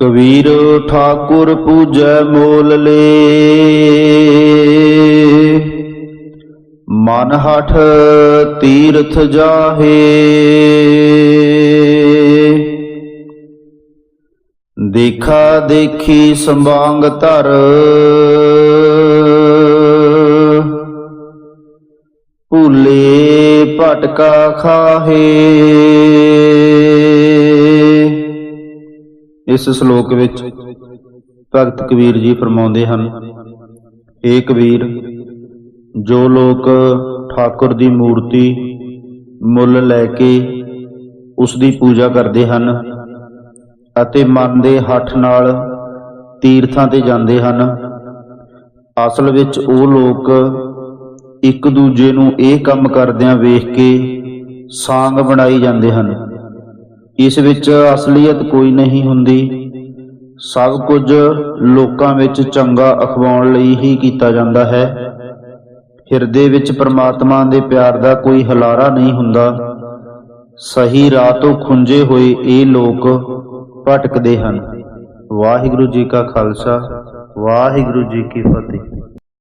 Kabir Thakur ਪੂਜੈ mall ਲੇ। ਮਨ ਹਠ ਤੀਰਥ ਜਾਹੇ। ਦੇਖਾ ਦੇਖੀ ਸੰਭਾਂਗ ਧਰ। ਭੂਲੇ ਭਟਕਾ ਖਾਹੇ। ਇਸ ਸ਼ਲੋਕ ਵਿੱਚ ਭਗਤ ਕਬੀਰ ਜੀ ਫਰਮਾਉਂਦੇ ਹਨ ਏ ਕਬੀਰ, ਜੋ ਲੋਕ ਠਾਕੁਰ ਦੀ ਮੂਰਤੀ ਮੁੱਲ ਲੈ ਕੇ ਉਸ ਦੀ ਪੂਜਾ ਕਰਦੇ ਹਨ ਅਤੇ ਮਨ ਦੇ ਹੱਠ ਨਾਲ ਤੀਰਥਾਂ ਤੇ ਜਾਂਦੇ ਹਨ, ਅਸਲ ਵਿੱਚ ਉਹ ਲੋਕ ਇੱਕ ਦੂਜੇ ਨੂੰ ਇਹ ਕੰਮ ਕਰਦਿਆਂ ਵੇਖ ਕੇ ਸਾਂਗ ਬਣਾਈ ਜਾਂਦੇ ਹਨ। ਇਸ ਵਿੱਚ ਅਸਲੀਅਤ ਕੋਈ ਨਹੀਂ ਹੁੰਦੀ। ਸਭ ਕੁਝ ਲੋਕਾਂ ਵਿੱਚ ਚੰਗਾ ਅਖਵਾਉਣ ਲਈ ਹੀ ਕੀਤਾ ਜਾਂਦਾ ਹੈ। ਹਿਰਦੇ ਵਿੱਚ ਪਰਮਾਤਮਾ ਦੇ ਪਿਆਰ ਦਾ ਕੋਈ ਹਲਾਰਾ ਨਹੀਂ ਹੁੰਦਾ। ਸਹੀ ਰਾਹ ਤੋਂ ਖੁੰਝੇ ਹੋਏ ਇਹ ਲੋਕ ਭਟਕਦੇ ਹਨ। ਵਾਹਿਗੁਰੂ ਜੀ ਕਾ ਖਾਲਸਾ, ਵਾਹਿਗੁਰੂ ਜੀ ਕੀ ਫਤਿਹ।